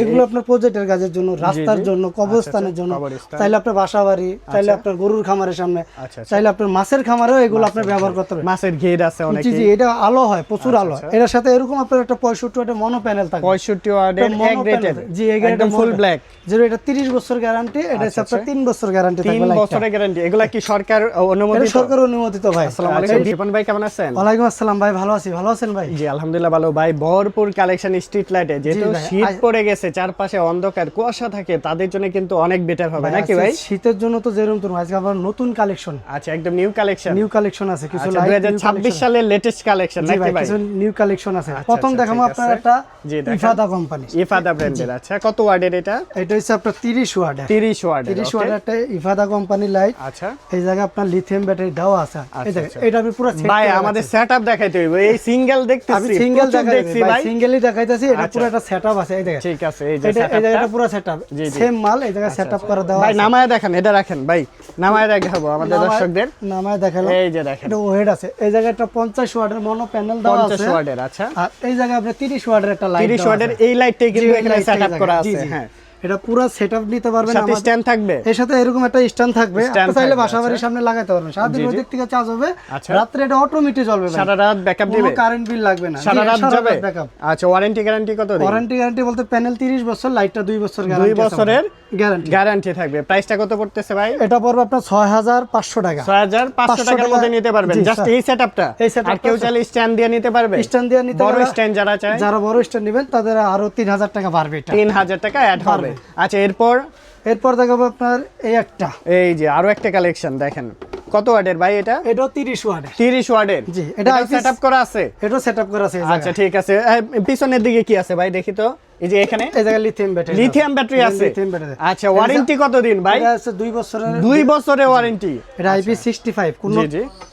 এগুলো আপনার প্রজেক্টের কাজের জন্য রাস্তার জন্য কবরস্থানের জন্য। চাইলে আপনার বাসা বাড়ি চাইলে আপনার গরুর খামারের সামনে আচ্ছা, আচ্ছা। চাইলে আপনার মাছের খামারেও এগুলো আপনি ব্যবহার করতে পারেন। মাছের ঘের আছে অনেকে। জি এটা আলো হয় প্রচুর আলো হয়। এটার সাথে এরকম আপনার একটা পঁয়ষট্টি ওয়াটের মনো প্যানেল পঁয়ষট্টি ওয়ার্ডের একটা এক রেটের জি, একদম ফুল ব্ল্যাক যেটা এটা 30 বছর গ্যারান্টি এটা আপনার 3 বছর গ্যারান্টি আচ্ছা, তিন থাকবে লাইটটা বছরের গ্যারান্টি এগুলা কি সরকার অনুমোদিত? সরকার অনুমোদিত ভাই। আসসালামু আলাইকুম। দীপন ভাই কেমন আছেন? ওয়ালাইকুম আসসালাম ভাই ভালো আছি ভালো আছেন ভাই? জি আলহামদুলিল্লাহ ভালো। ভাই ভরপুর কালেকশন স্ট্রিট লাইটে যেহেতু শীত পড়ে গেছে চারপাশে অন্ধকার কুয়াশা থাকে তাদের জন্য কিন্তু অনেক বেটার হবে নাকি ভাই? শীতের জন্য তো যেরকম তো আজকে আবার নতুন কালেকশন আচ্ছা একদম নিউ কালেকশন নিউ কালেকশন আছে কিছু আচ্ছা লাইট দুই হাজার ছাব্বিশ সালের লেটেস্ট কালেকশন নাকি ভাই কিছু নিউ কালেকশন আছে। আচ্ছা, প্রথম আচ্ছা, দেখাবো আপনার একটা দেখান। ইফাদা কোম্পানি ইফাদা ব্র্যান্ডের আচ্ছা কত ওয়ার্ডের এটা? এটা হচ্ছে আপনার 30 ওয়াটের তিরিশ ওয়ার্ডের 30 ওয়াটের একটা ইফাদা কোম্পানি লাইট আচ্ছা। এই জায়গায় আপনার লিথিয়াম ব্যাটারি দেওয়া আছে। এই আচ্ছা, আচ্ছা। এটা আমি পুরো set ভাই আমাদের। সেটআপ দেখাইতে হইব। এই সিঙ্গেল দেখতেছি আমি সিঙ্গেল দেখছি ভাই সিঙ্গেলই দেখাইতেছি এটা আচ্ছা। পুরো একটা সেটআপ আছে এই দেখেন। ঠিক আছে। এই যে এটা এই জায়গাটা পুরো সেটআপ। সেম মাল এই জায়গা সেটআপ করে দেওয়া ভাই নামায় দেখেন এটা রাখেন ভাই। নামায় দেখাবো আমাদের দর্শকদের। নামায় দেখাল এই যে দেখেন। এটা ওয়েট আছে। এই জায়গায় একটা 50 ওয়াটের মনো প্যানেল দেওয়া আছে। 50 ওয়াটের আচ্ছা। আর এই জায়গায় আপনি 30 ওয়াটের একটা লাইট তিরিশ ওয়ার্ডের এই লাইটটাই কিন্তু এখানে সেটআপ করা আছে হ্যাঁ। এটা পুরো সেটআপ নিতে পারবেন সাথে স্ট্যান্ড থাকবে। এর সাথে এরকম একটা স্ট্যান্ড থাকবে। আপনি চাইলে থাকবে, বাসা বাড়ির আচ্ছা। সামনে লাগাতে পারবেন। সারাদিন জি, জি। ওই দিক থেকে চার্জ হবে। আচ্ছা। রাত্রে এটা অটোমেটিক চলবে সারা রাত ব্যাকআপ দিবে? কোনো কারেন্ট বিল লাগবে না। সারা রাত যাবে? ব্যাকআপ আচ্ছা ওয়ারেন্টি গ্যারান্টি কত দিন? ওয়ারেন্টি গ্যারান্টি বলতে প্যানেল 30 বছর লাইটটা 2 বছর গ্যারান্টি বছরের গ্যারান্টি গ্যারান্টি থাকবে। প্রাইসটা কত পড়তেছে ভাই? এটা পড়বে আপনার 6500 টাকা। ছয় হাজার পাঁচশো 500 টাকার টাকা- মধ্যে নিতে পারবেন। জাস্ট এই সেটআপটা এই setup আর কেউ চাইলে স্ট্যান্ড দিয়ে নিতে পারবে? স্ট্যান্ড দিয়ে নিতে বড় স্ট্যান্ড যারা চায়? যারা বড় স্ট্যান্ড নেবেন তাদের আরও 3000 টাকা বাড়বে এটা। তিন হাজার টাকা অ্যাড হবে। আচ্ছা এরপর? এরপর দেখাবো আপনার এই একটা। এই যে আরও একটা কালেকশন দেখেন। কত ওয়াটের ভাই এটা? এটা 30 ওয়াটের তিরিশ ওয়াটের জি, এটা সেটআপ করা আছে? এটা সেটআপ করা আছে আচ্ছা ঠিক আছে। পিছনের দিকে কি আছে ভাই দেখি তো। এই যে এখানে? এই জায়গায় লিথিয়াম ব্যাটারি লিথিয়াম ব্যাটারি আছে। লিথিয়াম ব্যাটারি আচ্ছা ওয়ারেন্টি কতদিন ভাই? এটা আছে 2 বছরের দুই বছরের ওয়ারেন্টি এটা আইপি 65 কোনো।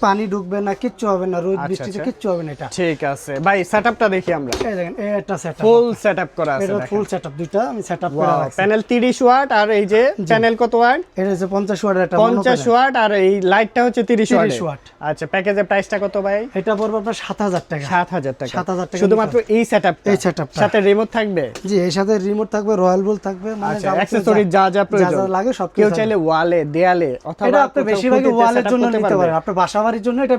পানি ঢুকবে না কিচ্ছু হবে না রোদ আচ্ছা, বৃষ্টিতে আচ্ছা। কিচ্ছু হবে না এটা। ঠিক আছে। ভাই সেটআপটা দেখি আমরা। এই দেখেন একটা সেটআপ ফুল সেটআপ করা আছে এটা ফুল সেটআপ দুইটা আমি সেটআপ করে রাখছি প্যানেল 30 ওয়াট আর এই যে প্যানেল কত ওয়াট এটা হচ্ছে 50 ওয়াটের একটা 50 ওয়াট আর এই লাইটটা হচ্ছে 30 ওয়াট 30 আচ্ছা প্যাকেজের প্রাইসটা কত ভাই? এটা পড়বে আপনার 7000 টাকা। 7000 টাকা। 7000 টাকা শুধুমাত্র এই সেটআপটা এই setup-টা। সাথে রিমোট থাকবে? জি এর সাথে রিমোট থাকবে রয়্যাল বল থাকবে মানে আচ্ছা অ্যাকসেসরি যা যা প্রয়োজন যা লাগে সব কেউ চাইলে ওয়ালে দেয়ালে অথবা এটা আপনি বেশিরভাগ ওয়ালের জন্য নিতে। পারেন। আপনার বাসাবাড়ির জন্য এটা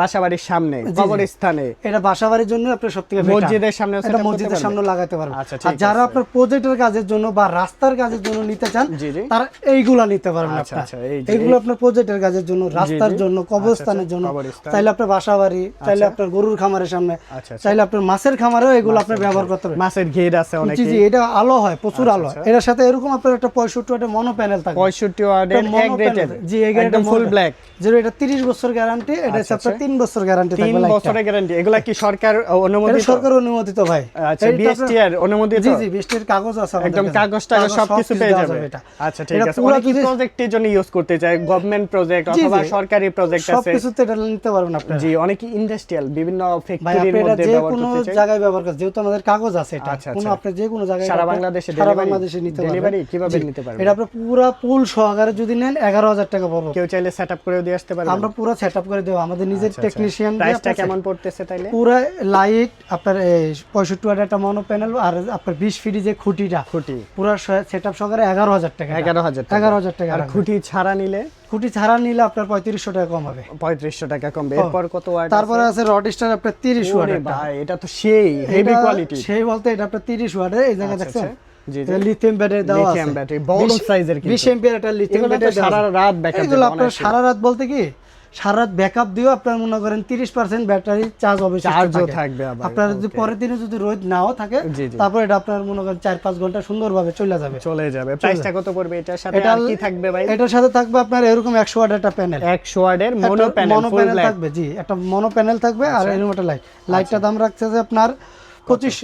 বাসাবাড়ির সামনে কবরস্থানে। এটা বাসাবাড়ির জন্য আপনি সবথেকে। মসজিদের সামনেও এটা মসজিদের সামনে লাগাতে পারবেন। আচ্ছা, আর যারা আপনার প্রজেক্টের কাজের জন্য বা রাস্তার কাজের জন্য নিতে চান। তারা এইগুলা নিতে পারবেন আচ্ছা, আচ্ছা, এইগুলো আপনার প্রজেক্টের কাজের জন্য রাস্তার জন্য কবরস্থানের জন্য। চাইলে আপনার বাসা বাড়ি চাইলে আপনার গরুর খামারের সামনে। চাইলে আপনার মাছের খামারেও এগুলো আপনি ব্যবহার করতে পারবেন। মাছের ঘের আছে জি জি এটা আলো হয় প্রচুর আলো। এটার সাথে এরকম আপনার একটা পঁয়ষট্টি ওয়াটের মনো প্যানেল থাকবে। 65 ওয়াটের এক panel, জি, একদম ফুল ব্ল্যাক যেটা এটা 30 বছর গ্যারান্টি এটা আপনার 3 বছর গ্যারান্টি তিন বছরের গ্যারান্টি এগুলা কি সরকার অনুমোদিত? সরকার অনুমোদিত ভাই। আচ্ছা বিএসটি এর অনুমোদিত? জি জি কাগজ আছে একদম কাগজ টাগজ সবকিছু পেয়ে যাবে। এটা। আচ্ছা ঠিক আছে। পুরো অনেকে প্রজেক্টের জন্য ইউজ করতে চায়। গভর্নমেন্ট প্রজেক্ট অথবা সরকারি প্রজেক্ট আছে। সবকিছুতে এটা নিতে পারবেন আপনারা জি অনেকে ইন্ডাস্ট্রিয়াল বিভিন্ন ফ্যাক্টরির মধ্যে ব্যবহার করতে চায়। জায়গায় ব্যবহার করেন যেহেতু আমাদের কাগজ আছে এটা আচ্ছা, কোনো আচ্ছা। আপনি যে কোনো জায়গায় সারা বাংলাদেশে সারা বাংলাদেশে নিতে পারবেন। Delivery কীভাবে নিতে পারবেন? এটা আপনি পুরো ফুল সহকারে যদি নেন 11000 টাকা পড়বে। কেউ চাইলে সেটআপ করেও দিয়ে আসতে পারবে আমরা পুরো সেটআপ করে দেব। আমাদের নিজের টেকনিশিয়ান প্রাইসটা কেমন পড়তেছে তাইলে? পুরো লাইট আপনার পঁয়ষট্টি ওয়াট একটা মনো প্যানেল আর আপনার বিশ ফিটি যে খুঁটিটা খুঁটি। পুরো সেট আপ সহকারে এগারো হাজার টাকা এগারো হাজার এগারো হাজার টাকা আর খুঁটি ছাড়া নিলে? খুঁটি ছাড়া নিলে আপনার পঁয়ত্রিশশো টাকা কম হবে। পঁয়ত্রিশশো টাকা কমবে এরপর কত ওয়াট তারপরে আছে? রড স্টার আপনার তিরিশ ওয়াট ওরে ভাই এটা তো সেই হেভি কোয়ালিটি সেই বলতে এটা আপনার তিরিশ ওয়াটের এই জায়গায় আচ্ছা, দেখছেন? আচ্ছা। জি। লিথিয়াম ব্যাটারি দেওয়া আছে। লিথিয়াম ব্যাটারি বড় সাইজের কিন্তু। বিশ এম্পিয়ার একটা লিথিয়াম ব্যাটারি সারা রাত ব্যাকআপ এগুলো আপনার সারা রাত বলতে কি? সারা রাত ব্যাকআপ দিয়েও আপনার মনে করেন তিরিশ পার্সেন্ট ব্যাটারি চার্জ হবে চার্জও থাকবে আবার আপনার যদি পরের দিনে যদি রোদ নাও থাকে। তারপর এটা আপনার মনে করেন চার পাঁচ ঘণ্টা সুন্দরভাবে চলে যাবে। চলে যাবে। প্রাইসটা কত পড়বে? এটার সাথে আর কি থাকবে ভাই? এটার সাথে থাকবে আপনার এরকম একশো ওয়াট একটা প্যানেল 100 ওয়াটের মোনো প্যানেল মনো প্যানেল থাকবে জি একটা মনো প্যানেল থাকবে আর। এরকম একটা লাইট লাইটটা দাম রাখছে যে আপনার পঁচিশ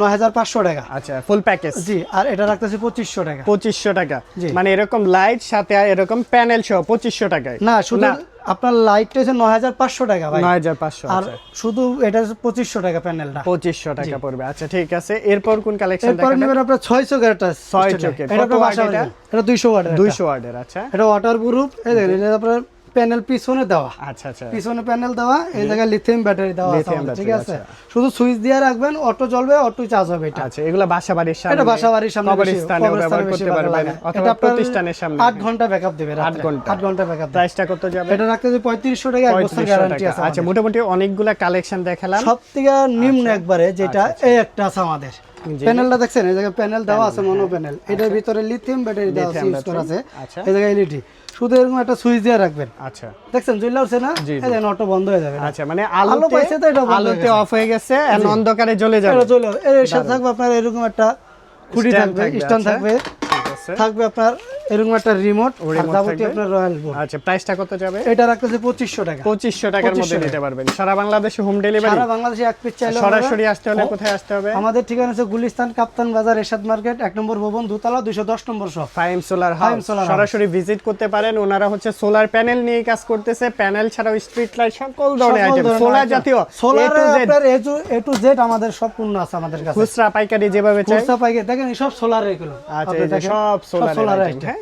নয় হাজার পাঁচশো টাকা। আচ্ছা ফুল প্যাকেজ জি আর এটা রাখতেছে পঁচিশশো টাকা। পঁচিশশো টাকা। মানে এরকম লাইট সাথে এরকম প্যানেল সহ পঁচিশশো টাকায়। না শুধু আপনার লাইটটা হচ্ছে নয় হাজার পাঁচশো টাকা ভাই। নয় হাজার পাঁচশো আর শুধু এটা পঁচিশশো টাকা প্যানেলটা পঁচিশশো টাকা পড়বে। আচ্ছা ঠিক আছে। এরপর কোন কালেকশন এরপরে নেবেন আপনার ছয় চোখের একটা ছয়। চোখের। এটা? দুইশো ওয়াট দুইশো ওয়ার্ডের আচ্ছা। এটা ওয়াটার প্রুফ এই দেখেন আপনার প্যানেল পিছনে দেওয়া। আচ্ছা আচ্ছা। পিছনে প্যানেল দেওয়া এই জায়গায় লিথিয়াম ব্যাটারি দেওয়া আছে ঠিক আছে? শুধু সুইচ দিয়ে রাখবেন অটো জ্বলবে অটো চার্জ হবে এটা। আচ্ছা এগুলো বাসা বাড়ির সামনে এটা বাসা বাড়ির সামনে কবরস্থানে ব্যবহার করতে পারবেন অথবা প্রতিষ্ঠানের সামনে। আট ঘণ্টা ব্যাকআপ দেবে আট রাত্রে। ঘণ্টা। আট ঘণ্টা ব্যাকআপ প্রাইসটা কত যাবে? এটা রাখতে যে পঁয়ত্রিশশো টাকা এক বছর গ্যারান্টি আছে আচ্ছা মোটামুটি অনেকগুলা কালেকশন দেখালাম। সব থেকে নিম্ন একবারে যেটা এই একটা আছে আমাদের। প্যানেলটা দেখছেন? এই জায়গায় প্যানেল দেওয়া আছে মনো প্যানেল। এটার ভিতরে লিথিয়াম ব্যাটারি দেওয়া আছে ইউজ করা আছে। আচ্ছা। এই জায়গায় এলইডি শুধু এরকম একটা সুইচ দিয়ে রাখবেন। আচ্ছা। দেখছেন? জ্বলে উঠছে না? এই দেখেন অটো বন্ধ হয়ে যাবে আচ্ছা মানে আলো পাইছে তো এটা আলোতে অফ হয়ে গেছে and অন্ধকারে জ্বলে যাবে। এটা জ্বলে এর সাথে থাকবে আপনার এরকম একটা খুঁটি থাকবে স্ট্যান্ড আচ্ছা। থাকবে। থাকবে আপনার এরকম একটা রিমোট আর যাবতীয়। আপনার রয়্যাল বোর্ড আচ্ছা প্রাইসটা কত যাবে? এটা রাখতেছে পঁচিশশো টাকা। পঁচিশশো টাকার মধ্যে নিতে পারবেন। সারা বাংলাদেশে হোম ডেলিভারি সারা বাংলাদেশে এক পিস চাইলে সরাসরি আসতে হলে কোথায় আসতে হবে? আমাদের ঠিকানা হচ্ছে গুলিস্তান কাপ্তান বাজার এরশাদ মার্কেট নম্বর ভবন দুতলা দুইশো দশ নম্বর শপ ফাইম সোলার হাউস সরাসরি ভিজিট করতে পারেন। ওনারা হচ্ছে সোলার প্যানেল নিয়ে কাজ করতেছে। প্যানেল ছাড়াও স্ট্রিট লাইট সকল ধরনের আইটেম সোলার জাতীয়। সোলার আপনার এ টু জেড আমাদের সব পূর্ণ আছে আমাদের কাছে। খুচরা পাইকারি যেভাবে চাই। খুচরা পাইকে দেখেন সব সোলার এগুলো। আচ্ছা সব সোলার আইটেম হ্যাঁ?